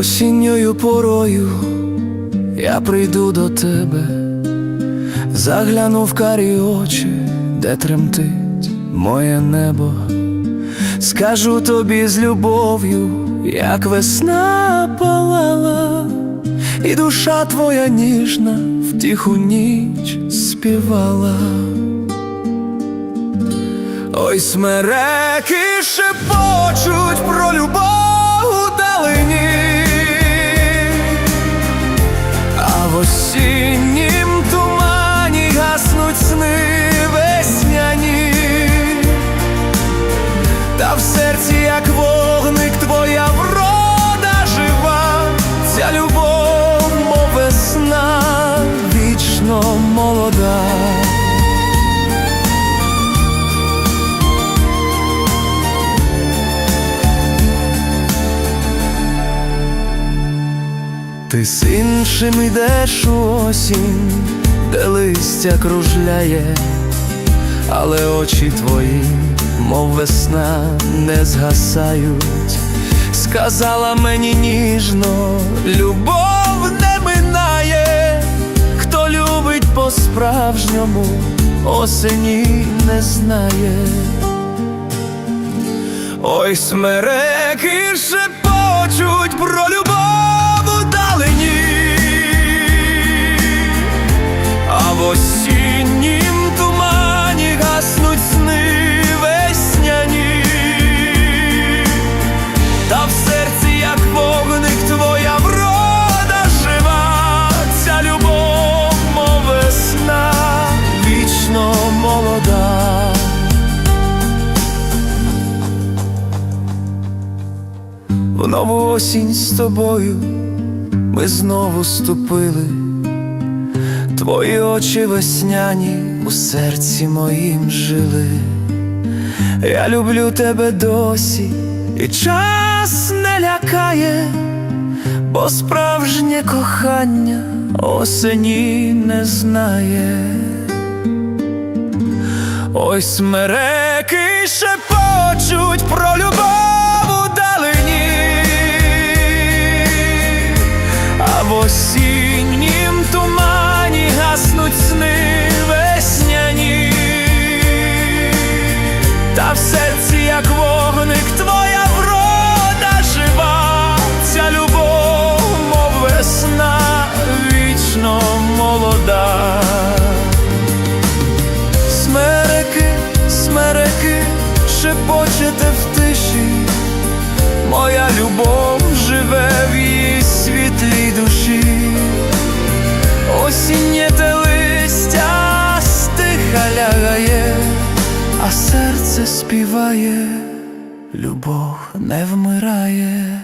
Осінньою порою я прийду до тебе, загляну в карі очі, де тремтить моє небо, скажу тобі з любов'ю, як весна палала, і душа твоя ніжна в тиху ніч співала. Ой, смереки шепочуть про любов Ти з іншим йдеш у осінь, де листя кружляє, але очі твої, мов весна, не згасають. Сказала мені ніжно, любов не минає, хто любить по-справжньому, осені не знає. Ой, смереки шепочуть про любов в осіннім тумані гаснуть сни весняні, та в серці, як вогник, твоя врода жива, ця любов, мов весна, вічно молода. В нову осінь з тобою ми знову ступили, твої очі весняні у серці моїм жили. Я люблю тебе досі, і час не лякає, бо справжнє кохання осені не знає. Ой, смереки шепочуть про любов серці, як вогник, твоя врода жива, ця любов, мов весна, вічно молода. Смереки, смереки, шепочете в тиші, моя любов живе в її серце співає, любов не вмирає.